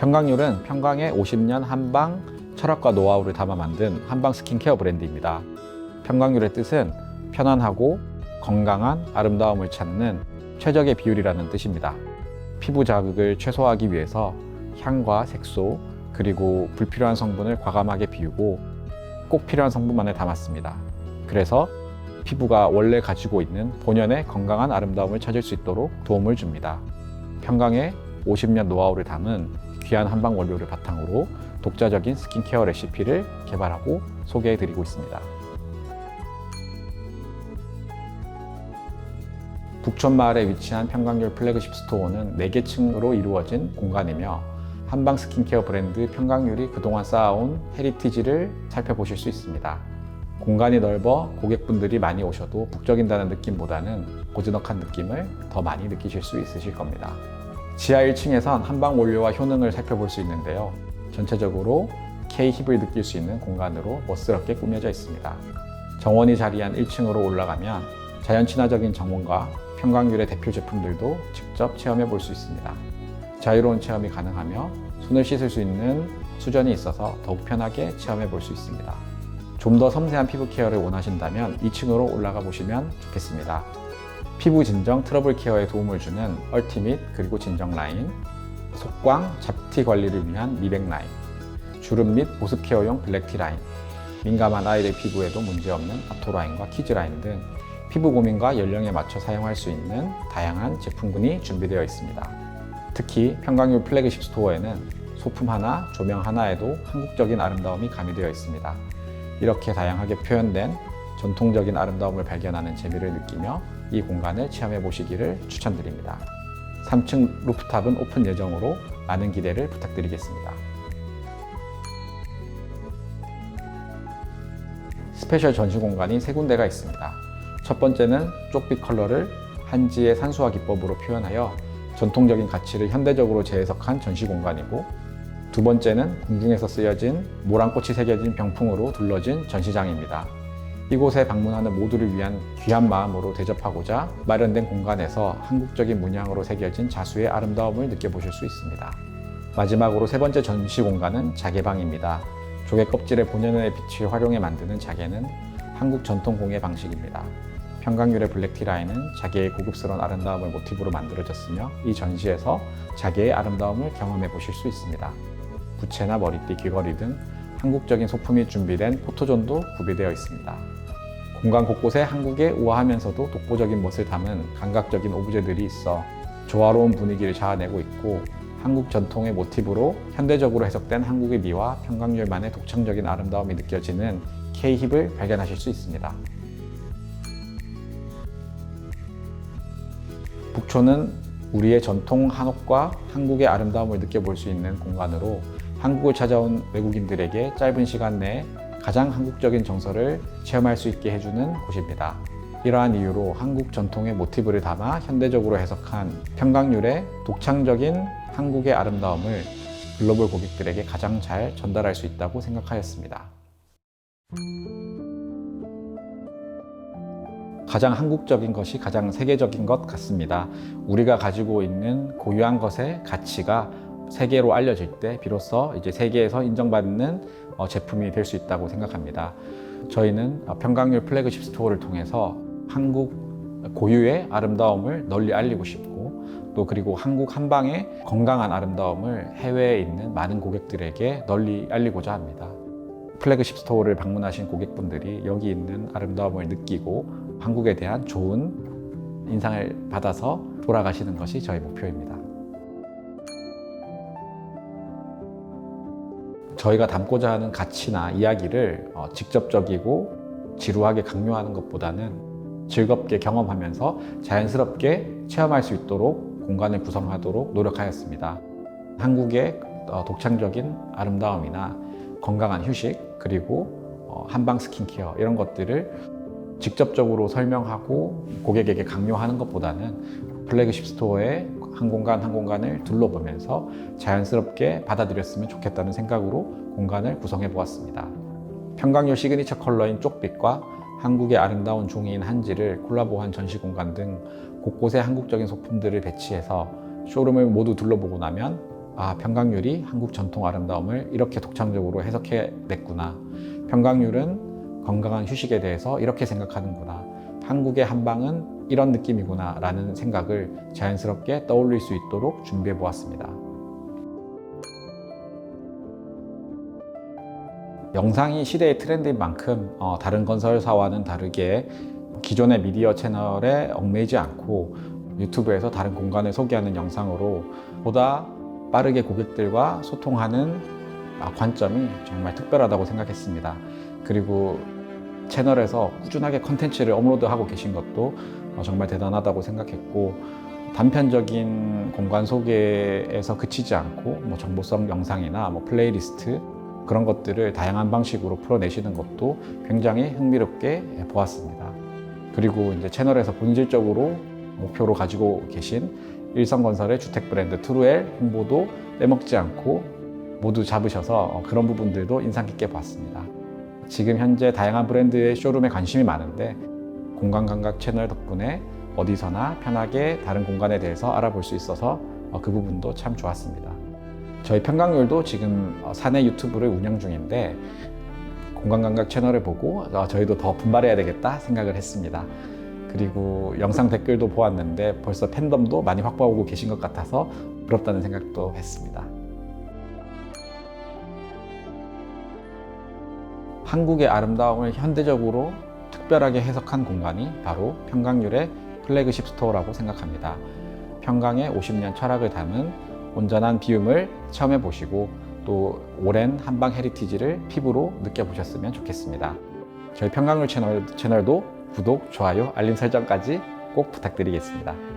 평강률은 평강의 50년 한방 철학과 노하우를 담아 만든 한방 스킨케어 브랜드입니다. 평강률의 뜻은 편안하고 건강한 아름다움을 찾는 최적의 비율이라는 뜻입니다. 피부 자극을 최소화하기 위해서 향과 색소 그리고 불필요한 성분을 과감하게 비우고 꼭 필요한 성분만을 담았습니다. 그래서 피부가 원래 가지고 있는 본연의 건강한 아름다움을 찾을 수 있도록 도움을 줍니다. 평강의 50년 노하우를 담은 귀한 한방 원료를 바탕으로 독자적인 스킨케어 레시피를 개발하고 소개해 드리고 있습니다. 북촌마을에 위치한 평강률 플래그십 스토어는 4개 층으로 이루어진 공간이며 한방 스킨케어 브랜드 평강률이 그동안 쌓아온 헤리티지를 살펴보실 수 있습니다. 공간이 넓어 고객분들이 많이 오셔도 북적인다는 느낌보다는 고즈넉한 느낌을 더 많이 느끼실 수 있으실 겁니다. 지하 1층에선 한방 원료와 효능을 살펴볼 수 있는데요. 전체적으로 K 힙을 느낄 수 있는 공간으로 멋스럽게 꾸며져 있습니다. 정원이 자리한 1층으로 올라가면 자연 친화적인 정원과 평강률의 대표 제품들도 직접 체험해 볼 수 있습니다. 자유로운 체험이 가능하며 손을 씻을 수 있는 수전이 있어서 더욱 편하게 체험해 볼 수 있습니다. 좀 더 섬세한 피부 케어를 원하신다면 2층으로 올라가 보시면 좋겠습니다. 피부 진정 트러블 케어에 도움을 주는 얼티밋 그리고 진정 라인, 속광 잡티 관리를 위한 미백 라인, 주름 및 보습 케어용 블랙티 라인, 민감한 아이들 피부에도 문제없는 아토 라인과 키즈 라인 등 피부 고민과 연령에 맞춰 사용할 수 있는 다양한 제품군이 준비되어 있습니다. 특히 평강률 플래그십 스토어에는 소품 하나, 조명 하나에도 한국적인 아름다움이 가미되어 있습니다. 이렇게 다양하게 표현된 전통적인 아름다움을 발견하는 재미를 느끼며 이 공간을 체험해 보시기를 추천드립니다. 3층 루프탑은 오픈 예정으로 많은 기대를 부탁드리겠습니다. 스페셜 전시 공간이 세 군데가 있습니다. 첫 번째는 쪽빛 컬러를 한지의 산수화 기법으로 표현하여 전통적인 가치를 현대적으로 재해석한 전시 공간이고 두 번째는 궁중에서 쓰여진 모란꽃이 새겨진 병풍으로 둘러진 전시장입니다. 이곳에 방문하는 모두를 위한 귀한 마음으로 대접하고자 마련된 공간에서 한국적인 문양으로 새겨진 자수의 아름다움을 느껴보실 수 있습니다. 마지막으로 세 번째 전시 공간은 자개방입니다. 조개 껍질의 본연의 빛을 활용해 만드는 자개는 한국 전통 공예 방식입니다. 평강률의 블랙티 라인은 자개의 고급스러운 아름다움을 모티브로 만들어졌으며 이 전시에서 자개의 아름다움을 경험해 보실 수 있습니다. 부채나 머리띠, 귀걸이 등 한국적인 소품이 준비된 포토존도 구비되어 있습니다. 공간 곳곳에 한국의 우아하면서도 독보적인 멋을 담은 감각적인 오브제들이 있어 조화로운 분위기를 자아내고 있고 한국 전통의 모티브로 현대적으로 해석된 한국의 미와 평강률만의 독창적인 아름다움이 느껴지는 K-힙을 발견하실 수 있습니다. 북촌은 우리의 전통 한옥과 한국의 아름다움을 느껴볼 수 있는 공간으로 한국을 찾아온 외국인들에게 짧은 시간 내에 가장 한국적인 정서를 체험할 수 있게 해주는 곳입니다. 이러한 이유로 한국 전통의 모티브를 담아 현대적으로 해석한 평강률의 독창적인 한국의 아름다움을 글로벌 고객들에게 가장 잘 전달할 수 있다고 생각하였습니다. 가장 한국적인 것이 가장 세계적인 것 같습니다. 우리가 가지고 있는 고유한 것의 가치가 세계로 알려질 때 비로소 이제 세계에서 인정받는 어, 제품이 될 수 있다고 생각합니다. 저희는 어, 평강률 플래그십 스토어를 통해서 한국 고유의 아름다움을 널리 알리고 싶고 또 그리고 한국 한방의 건강한 아름다움을 해외에 있는 많은 고객들에게 널리 알리고자 합니다. 플래그십 스토어를 방문하신 고객분들이 여기 있는 아름다움을 느끼고 한국에 대한 좋은 인상을 받아서 돌아가시는 것이 저희 목표입니다. 저희가 담고자 하는 가치나 이야기를 어, 직접적이고 지루하게 강요하는 것보다는 즐겁게 경험하면서 자연스럽게 체험할 수 있도록 공간을 구성하도록 노력하였습니다. 한국의 어, 독창적인 아름다움이나 건강한 휴식 그리고 어, 한방 스킨케어 이런 것들을 직접적으로 설명하고 고객에게 강요하는 것보다는 플래그십 스토어의 한 공간 한 공간을 둘러보면서 자연스럽게 받아들였으면 좋겠다는 생각으로 공간을 구성해 보았습니다. 평강률 시그니처 컬러인 쪽빛과 한국의 아름다운 종이인 한지를 콜라보한 전시 공간 등 곳곳에 한국적인 소품들을 배치해서 쇼룸을 모두 둘러보고 나면 아, 평강률이 한국 전통 아름다움을 이렇게 독창적으로 해석해냈구나. 평강률은 건강한 휴식에 대해서 이렇게 생각하는구나. 한국의 한방은 이런 느낌이구나. 라는 생각을 자연스럽게 떠올릴 수 있도록 준비해 보았습니다. 영상이 시대의 트렌드인 만큼 어, 다른 건설사와는 다르게 기존의 미디어 채널에 얽매이지 않고 유튜브에서 다른 공간을 소개하는 영상으로 보다 빠르게 고객들과 소통하는 아, 관점이 정말 특별하다고 생각했습니다. 그리고 채널에서 꾸준하게 컨텐츠를 업로드하고 계신 것도 어, 정말 대단하다고 생각했고 단편적인 공간 소개에서 그치지 않고 뭐 정보성 영상이나 뭐 플레이리스트 그런 것들을 다양한 방식으로 풀어내시는 것도 굉장히 흥미롭게 보았습니다. 그리고 이제 채널에서 본질적으로 목표로 가지고 계신 일성건설의 주택 브랜드 트루엘 홍보도 빼먹지 않고 모두 잡으셔서 어, 그런 부분들도 인상 깊게 봤습니다. 지금 현재 다양한 브랜드의 쇼룸에 관심이 많은데 공간 감각 채널 덕분에 어디서나 편하게 다른 공간에 대해서 알아볼 수 있어서 어, 그 부분도 참 좋았습니다. 저희 평강률도 지금 어, 사내 유튜브를 운영 중인데 공간 감각 채널을 보고 어, 저희도 더 분발해야 되겠다 생각을 했습니다. 그리고 영상 댓글도 보았는데 벌써 팬덤도 많이 확보하고 계신 것 같아서 부럽다는 생각도 했습니다. 한국의 아름다움을 현대적으로 특별하게 해석한 공간이 바로 평강률의 플래그십 스토어라고 생각합니다. 평강의 50년 철학을 담은 온전한 비움을 체험해 보시고 또 오랜 한방 헤리티지를 피부로 느껴보셨으면 좋겠습니다. 저희 평강률 채널, 채널도 구독, 좋아요, 알림 설정까지 꼭 부탁드리겠습니다.